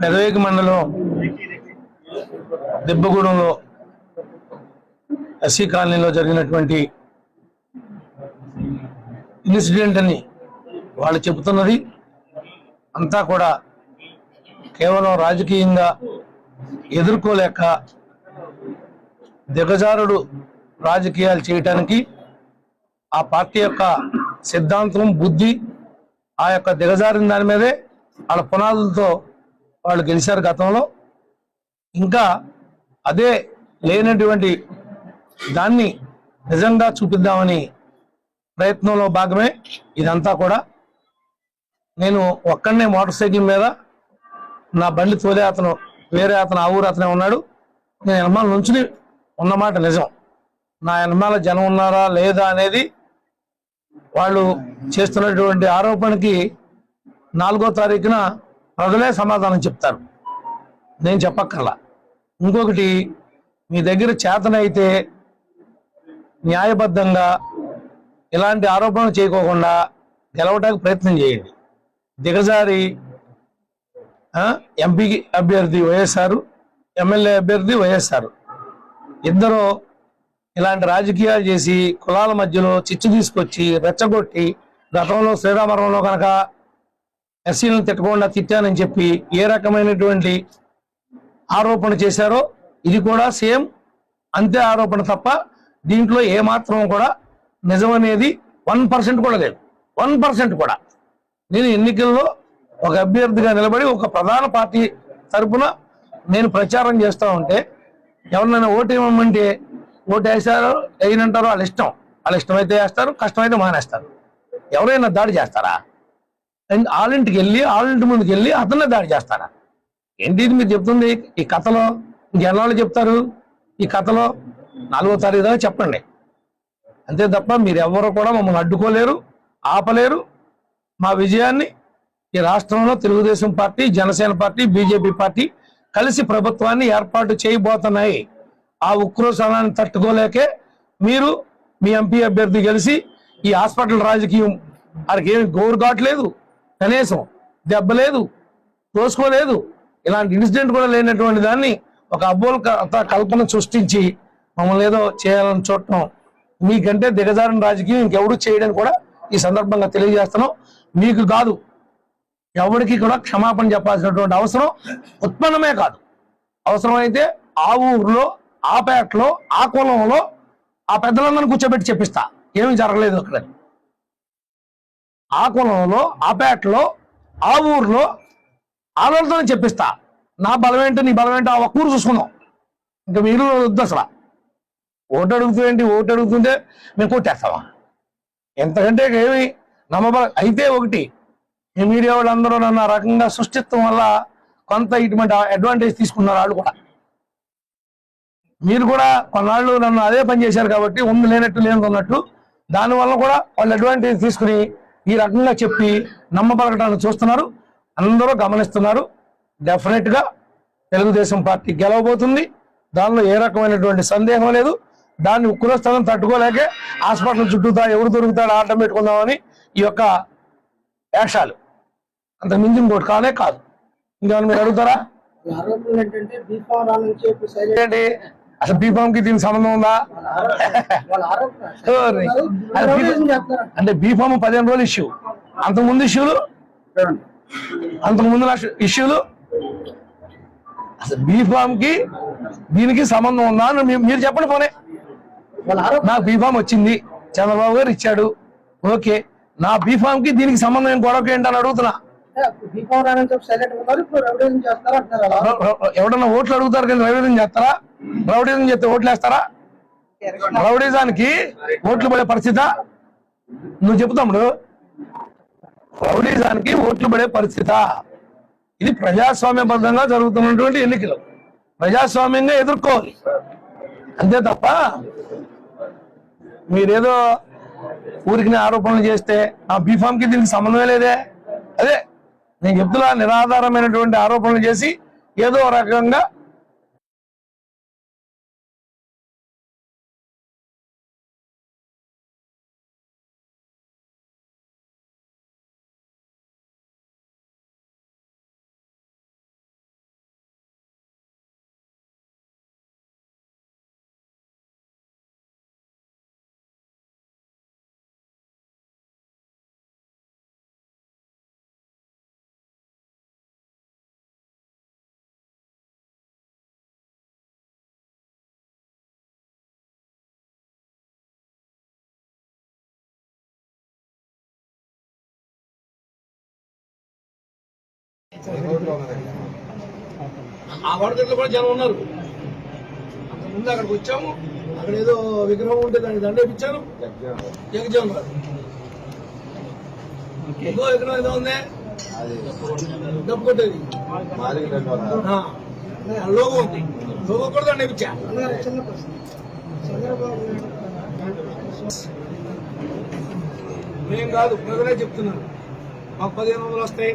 నెదవేక మండలం దెబ్బగూడెంలో ఎస్సీ కాలనీలో జరిగినటువంటి ఇన్సిడెంట్ అని వాళ్ళు చెబుతున్నది. అంతా కూడా కేవలం రాజకీయంగా ఎదుర్కోలేక దిగజారుడు రాజకీయాలు చేయటానికి ఆ పార్టీ యొక్క సిద్ధాంతం బుద్ధి ఆ యొక్క దిగజారిన దాని మీదే వాళ్ళ పునాదులతో వాళ్ళు గెలిచారు గతంలో. ఇంకా అదే లేనటువంటి దాన్ని నిజంగా చూపిద్దామని ప్రయత్నంలో భాగమే ఇదంతా కూడా. నేను ఒక్కడనే మోటార్ సైకిల్ మీద నా బండి తోలే అతను వేరే అతను ఆ ఊరు అతనే ఉన్నాడు. నేను ఎనమాల నుంచి ఉన్నమాట నిజం. నా ఎనమాల జనం ఉన్నారా లేదా అనేది వాళ్ళు చేస్తున్నటువంటి ఆరోపణకి నాలుగో తారీఖున ప్రజలే సమాధానం చెప్తారు. నేను చెప్పక్కర్లా. ఇంకొకటి మీ దగ్గర చేతనైతే న్యాయబద్ధంగా ఇలాంటి ఆరోపణలు చేయకోకుండా గెలవడానికి ప్రయత్నం చేయండి. దిగజారి ఎంపీ అభ్యర్థి వైఎస్ఆర్ ఎమ్మెల్యే అభ్యర్థి వైఎస్ఆర్. ఇద్దరు ఇలాంటి రాజకీయాలు చేసి కులాల మధ్యలో చిచ్చు తీసుకొచ్చి రెచ్చగొట్టి గతంలో శ్రీరామవరంలో కనుక ఎస్సీలను తిట్టకుండా తిట్టానని చెప్పి ఏ రకమైనటువంటి ఆరోపణ చేశారో ఇది కూడా సేమ్ అంతే ఆరోపణ తప్ప దీంట్లో ఏ మాత్రం కూడా నిజం అనేది వన్ పర్సెంట్ కూడా లేదు. వన్ పర్సెంట్ కూడా. నేను ఎన్నికల్లో ఒక అభ్యర్థిగా నిలబడి ఒక ప్రధాన పార్టీ తరపున నేను ప్రచారం చేస్తూ ఉంటే ఎవరినైనా ఓటు ఇవ్వమంటే ఓటు వేసారో వేయనంటారో వాళ్ళ ఇష్టం. వాళ్ళ ఇష్టమైతే వేస్తారు కష్టమైతే మానేస్తారు. ఎవరైనా దాడి చేస్తారా? అండ్ ఆలింటికి వెళ్ళి ఆలింటి ముందుకు వెళ్ళి అతన్ని దాడి చేస్తారా? ఏంటి ఇది మీరు చెప్తుంది? ఈ కథలో జనాలు చెప్తారు? ఈ కథలో నాలుగో తారీఖు దాకా చెప్పండి. అంతే తప్ప మీరు ఎవరు కూడా మమ్మల్ని అడ్డుకోలేరు ఆపలేరు. మా విజయాన్ని ఈ రాష్ట్రంలో Telugu Desam party Janasena party BJP party కలిసి ప్రభుత్వాన్ని ఏర్పాటు చేయబోతున్నాయి. ఆ ఉక్రోశాలను తట్టుకోలేకే మీరు మీ ఎంపీ అభ్యర్థి కలిసి ఈ హాస్పిటల్ రాజకీయం వారికి ఏమి గోరు కావట్లేదు కనీసం దెబ్బ లేదు తోసుకోలేదు ఇలాంటి ఇన్సిడెంట్ కూడా లేనటువంటి దాన్ని ఒక అబ్బోల్ క- కల్పన సృష్టించి మమ్మల్ని ఏదో చేయాలని చూడటం మీకంటే దిగజారిన రాజకీయం ఇంకెవడు చేయడం కూడా ఈ సందర్భంగా తెలియజేస్తున్నాం. మీకు కాదు ఎవరికి కూడా క్షమాపణ చెప్పాల్సినటువంటి అవసరం ఉత్పన్నమే కాదు. అవసరమైతే ఆ ఊర్లో ఆ పేటలో ఆ కులంలో ఆ పెద్దలందరినీ కూర్చోబెట్టి చెప్పిస్తా. ఏమీ జరగలేదు అక్కడ. ఆ కులంలో ఆ పేటలో ఆ ఊర్లో ఆలోచన చెప్పిస్తా. నా బలం ఏంటో నీ బలం ఏంటో ఆ ఒక్క ఊరు చూసుకుందాం. ఇంకా మీరు వద్దు అసలు. ఓటు అడుగుతుందేంటి ఓటు అడుగుతుంటే మేము కొట్టేస్తామా? ఎంతకంటే ఏమి నమ్మబల అయితే ఒకటి ఈ మీడియా వాళ్ళందరూ నన్ను రకంగా సృష్టిత్వం వల్ల కొంత ఇటువంటి అడ్వాంటేజ్ తీసుకున్నారు వాళ్ళు కూడా. మీరు కూడా కొన్నాళ్ళు నన్ను అదే పని చేశారు కాబట్టి ఉంది లేనట్టు లేని ఉన్నట్టు దానివల్ల కూడా వాళ్ళు అడ్వాంటేజ్ తీసుకుని ఈ రకంగా చెప్పి నమ్మబలగటాన్ని చూస్తున్నారు. అందరూ గమనిస్తున్నారు. డెఫినెట్గా తెలుగుదేశం పార్టీ గెలవబోతుంది. దానిలో ఏ రకమైనటువంటి సందేహం లేదు. దాన్ని ఉక్కురస్థలం తట్టుకోలేకే హాస్పిటల్ చుట్టూతా ఎవరు దొరుకుతాడో ఆటం పెట్టుకుందామని ఈ యొక్క వేషాలు. అంత మించి ఇంకోటి కానే కాదు. ఇంకా మీరు అడుగుతారా? ఏంటి? అసలు బీఫామ్కి దీనికి సంబంధం ఉందా? అంటే బీఫామ్ పదిహేను రోజులు ఇష్యూ అంతకుముందు ఇష్యూలు చూడండి. అంతకుముందు లక్ష- ఇష్యూలు అసలు బీఫామ్కి దీనికి సంబంధం ఉందా అని మీరు చెప్పండి పోనే. నాకు బీఫామ్ వచ్చింది. చంద్రబాబు గారు ఇచ్చాడు. ఓకే. నా బీఫామ్కి దీనికి సంబంధం ఏం గొడవకి ఏంటని అడుగుతున్నా. ఎవడన్నా ఓట్లు అడుగుతారు కానీ రౌడీజం చేస్తారా? రౌడీజం చెప్తే ఓట్లు వేస్తారా రౌడీజానికి ఓట్లు పడే పరిస్థితి? నువ్వు చెప్పు రౌడీజానికి ఓట్లు పడే పరిస్థితి? ఇది ప్రజాస్వామ్యబద్ధంగా జరుగుతున్నటువంటి ఎన్నికలు. ప్రజాస్వామ్యంగా ఎదుర్కోవాలి. అంతే తప్ప మీరేదో ఊరికి ఆరోపణలు చేస్తే ఆ బీఫామ్కి దీనికి సంబంధమే లేదే. అదే నేను చెప్తున్నా నిరాధారమైనటువంటి ఆరోపణలు చేసి ఏదో రకంగా ఆ వడగట్లో కూడా జనం ఉన్నారు. ముందు అక్కడికి వచ్చాము. అక్కడ ఏదో విగ్రహం ఉంటే దానికి దండేపించారు జగజీవన్ గారు. ఇంకో విగ్రహం ఏదో ఉంది. డబ్బు కొట్టేది. లోగో ఉంది. లోగో కూడా దండేపించా అన్నారు చిన్న ప్రశ్న చంద్రబాబు మేం కాదు ప్రజలే చెప్తున్నారు. మాకు పదిహేను వందలు వస్తాయి.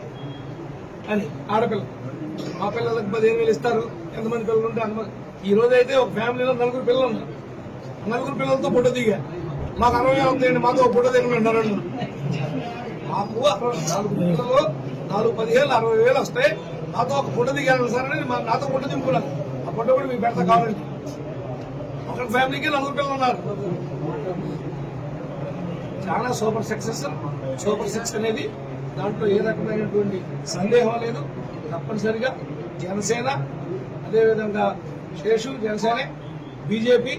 అని ఆడపిల్ల. మా పిల్లలకు పదిహేను వేలు ఇస్తారు. ఎంతమంది పిల్లలు ఉంటే అంతమంది. ఈ రోజు అయితే ఒక ఫ్యామిలీలో నలుగురు పిల్లలు ఉన్నారు. నలుగురు పిల్లలతో ఫోటో దిగా. మాకు అరవై ఉందండి మాతో ఒక ఫోటో దిగండి అన్నారు మాకు నాలుగు పిల్లలు నాలుగు పదివేలు అరవై వేలు వస్తాయి. మాతో ఒక ఫోటో దిగాను సార్ అని నాతో ఫోటో దింపుకున్నాను ఆ ఫోటో కూడా మీ పెడతా కావాలండి. ఒక ఫ్యామిలీకి నలుగురు పిల్లలు ఉన్నారు. చాలా సూపర్ సక్సెస్ సూపర్ సిక్స్ అనేది దాంట్లో ఏ రకమైనటువంటి సందేహం లేదు. తప్పనిసరిగా జనసేన అదేవిధంగా శేషు జనసేన బీజేపీ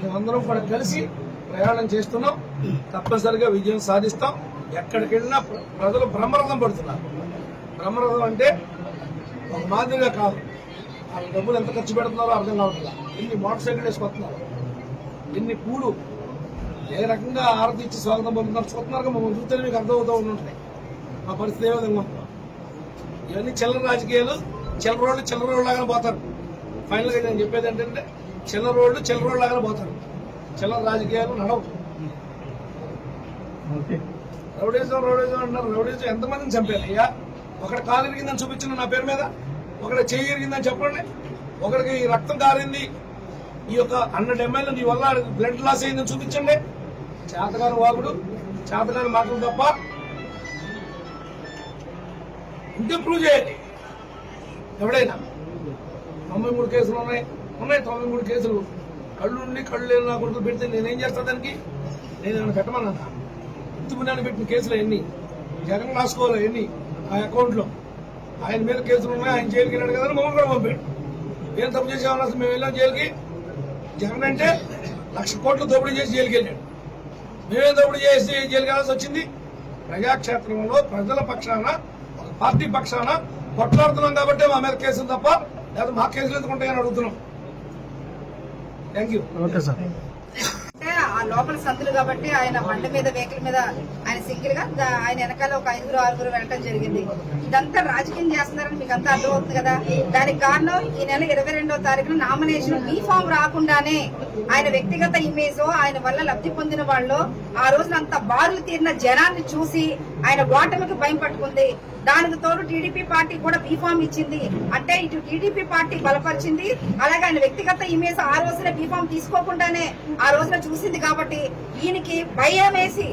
మేమందరం కూడా కలిసి ప్రయాణం చేస్తున్నాం. తప్పనిసరిగా విజయం సాధిస్తాం. ఎక్కడికి వెళ్ళినా ప్రజలు బ్రహ్మరథం పడుతున్నారు. బ్రహ్మరథం అంటే ఒక మాదిరిగా కాదు. వాళ్ళ డబ్బులు ఎంత ఖర్చు పెడుతున్నారో అర్థం కావట్లేదు ఎన్ని మోటార్ సైకిల్ వేసుకొస్తున్నారు? ఎన్ని పూలు? ఏ రకంగా ఆరతి ఇచ్చి స్వాగతం పలుకుతున్నారు? చూస్తున్నారు మమ్మల్ని చూస్తే మీకు అర్థమవుతూ ఉంటుంటాయి. మా పరిస్థితి ఏ విధంగా ఉందో ఇవన్నీ చిల్లర రాజకీయాలు చిల్లర రోడ్లు చిల్లర రోడ్లు లాగానే పోతారు ఫైనల్గా నేను చెప్పేది ఏంటంటే చిల్లర రోడ్లు చిల్లర రోడ్లు లాగానే పోతారు. చిల్లర రాజకీయాలు నడవు. రౌడీజం రౌడీజం అంటున్నారు. రౌడీజం ఎంతమందిని చంపారు? అయ్యా ఒకటి కాలు ఇరిగిందని చూపించిన నా పేరు మీద ఒకటి చెయ్యి ఇరిగిందని చెప్పండి. ఒకరికి రక్తం కారింది. ఈ యొక్క హండ్రెడ్ ఎంఎల్ నీ వల్ల బ్లడ్ లాస్ అయిందని చూపించండి. చేతగాని వాగుడు చేతగాని మాటలు తప్ప ఇంకే ప్రూవ్ చేయండి. ఎవడైనా? తొంభై మూడు కేసులు ఉన్నాయి. ఉన్నాయి తొంభై మూడు కేసులు. కళ్ళు ఉండి కళ్ళు లేని నా కొడుకులు పెడితే నేనేం చేస్తా దానికి? నేను ఏమైనా పెట్టమన్నా ఎత్తుకున్నాను పెట్టిన కేసులు ఎన్ని జగన్ రాసుకోవాలి ఎన్ని ఆ అకౌంట్లో. ఆయన మీద కేసులు ఉన్నాయి ఆయన జైలుకి వెళ్ళాడు కదా మమ్మల్ని కూడా పంపాడు. ఏం తప్పు చేసామని అసలు మేము వెళ్ళాం జైలుకి? జగన్ అంటే లక్ష కోట్లు దోపిడీ చేసి జైలుకి వెళ్ళాడు. మేమేం దోపిడీ చేసి జైలుకి వెళ్ళాల్సి వచ్చింది. ప్రజాక్షేత్రంలో ప్రజల పక్షాన పార్టీ పక్షాన కొట్లాడుతున్నాం కాబట్టి మా మీద కేసులు తప్ప లేదా మా కేసులు ఎందుకు ఉంటాయని అడుగుతున్నాం. థ్యాంక్ యూ అంటే ఆ లోపల సందులు కాబట్టి ఆయన బండి మీద వెహికల్ మీద ఆయన సింగిల్గా ఆయన వెనకాల ఒక ఐదుగురు ఆరుగురు వెళ్ళటం జరిగింది. ఇదంతా రాజకీయం చేస్తున్నారని మీకు అంతా అర్థమవుతుంది కదా? దానికి కారణం ఈ నెల ఇరవై రెండో తారీఖున నామినేషన్ బీ ఫామ్ రాకుండానే ఆయన వ్యక్తిగత ఇమేజ్ ఆయన వల్ల లబ్ధి పొందిన వాళ్ళు ఆ రోజున అంత బారులు తీరిన జనాన్ని చూసి ఆయన ఓటమికి భయం పట్టుకుంది. దానికి తోడు టీడీపీ పార్టీ కూడా బీఫామ్ ఇచ్చింది. అంటే ఇటు టీడీపీ పార్టీ బలపరిచింది. అలాగే ఆయన వ్యక్తిగత ఇమేజ్ ఆ రోజున బీఫామ్ తీసుకోకుండానే ఆ రోజున చూసింది కాబట్టి ఈయనకి భయం వేసి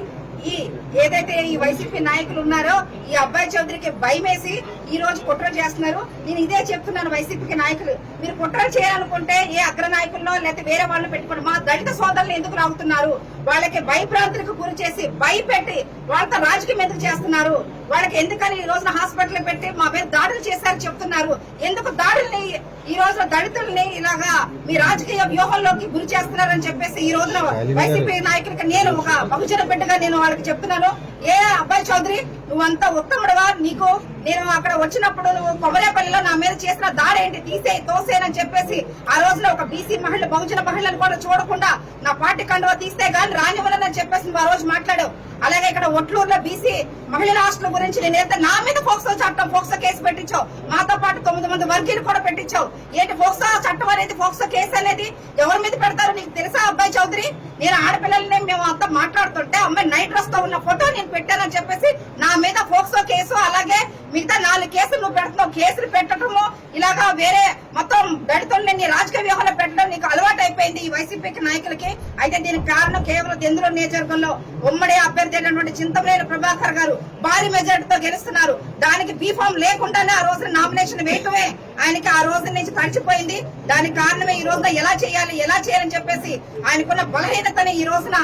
ఈ ఏదైతే ఈ వైసీపీ నాయకులు ఉన్నారో ఈ అబ్బాయి చౌదరికి భయం వేసి ఈ రోజు కుట్ర చేస్తున్నారు. నేను ఇదే చెప్తున్నాను వైసీపీకి నాయకులు. మీరు కుట్ర చేయాలనుకుంటే ఏ అగ్ర నాయకుల్లో లేకపోతే వేరే వాళ్ళని పెట్టుకోండి. మా దళిత సోదరులు ఎందుకు రావుతున్నారు? వాళ్ళకి భయభ్రాంతులకు గురి చేసి భయపెట్టి వాళ్ళతో రాజకీయం ఎందుకు చేస్తున్నారు? వాళ్ళకి ఎందుకని ఈ రోజున హాస్పిటల్ పెట్టి మా మీద దాడులు చేశారని చెప్తున్నారు? ఎందుకు దాడుల్ని ఈ రోజున దళితుల్ని ఇలాగా మీ రాజకీయ వ్యూహంలోకి గురి చేస్తున్నారని చెప్పేసి ఈ రోజున వైసీపీ నాయకులకి నేను ఒక బహుజన బిడ్డగా నేను వాళ్ళకి చెప్తున్నాను. ఏ అబ్బాయి చౌదరి నువ్వంతా ఉత్తముడుగా నీకు నేను అక్కడ వచ్చినప్పుడు నువ్వు కొమరేపల్లిలో నా మీద చేసిన దాడి ఏంటి తీసేయి తోసేయని చెప్పేసి ఆ రోజున ఒక బీసీ మహిళ బహుజన మహిళను కూడా చూడకుండా నా పార్టీ కండువా తీస్తే గాని రానివ్వనని చెప్పేసి నువ్వు ఆ రోజు మాట్లాడావు. అలాగే ఇక్కడ ఒట్లూరులో బీసీ మహిళల హాస్టల్ గురించి నేనైతే నా మీద ఫోక్సో చట్టం ఫోక్సో కేసు పెట్టించావు మాతో పాటు తొమ్మిది మంది వర్గీలు కూడా పెట్టించావు. ఏంటి ఫోక్సో చట్టం అనేది ఫోక్సో కేసు అనేది ఎవరి మీద పెడతారు నీకు తెలుసా అబ్బాయి చౌదరి? నేను ఆడపిల్లల్ని మేము అంతా మాట్లాడుతుంటే అమ్మాయి నైట్ డ్రెస్తో ఉన్న ఫోటో నేను పెట్టానని చెప్పేసి నా మీద ఫోక్సో కేసు అలాగే మిగతా నాలుగు కేసులు నువ్వు పెడుతున్నావు కేసులు పెట్టడము ఇలాగా వేరే మొత్తం పెడుతుండే నీ రాజకీయ వ్యూహంలో పెట్టడం నీకు అలవాటు అయిపోయింది ఈ వైసీపీకి నాయకులకి. అయితే దీనికి కారణం కేవలం దెందులో నియోజకవర్గంలో ఉమ్మడి అభ్యర్థి అయినటువంటి చింతమనేని ప్రభాకర్ గారు భారీ మెజార్టీతో గెలుస్తున్నారు. దానికి బీఫామ్ లేకుండానే ఆ రోజున నామినేషన్ వేయటమే ఆయనకి ఆ రోజు నుంచి తడిచిపోయింది. దానికి కారణమే ఈ రోజున ఎలా చేయాలి ఎలా చేయాలని చెప్పేసి ఆయనకున్న బలహీనతని ఈ రోజున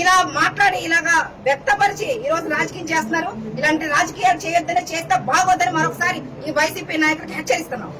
ఇలా మాట్లాడి ఇలాగా వ్యక్తపరిచి ఈ రోజు రాజకీయం చేస్తున్నారు. ఇలాంటి రాజకీయాలు చేయొద్దని చేస్తే బాగోద్దని మరొకసారి ఈ వైసీపీ నాయకులకు హెచ్చరిస్తున్నాం.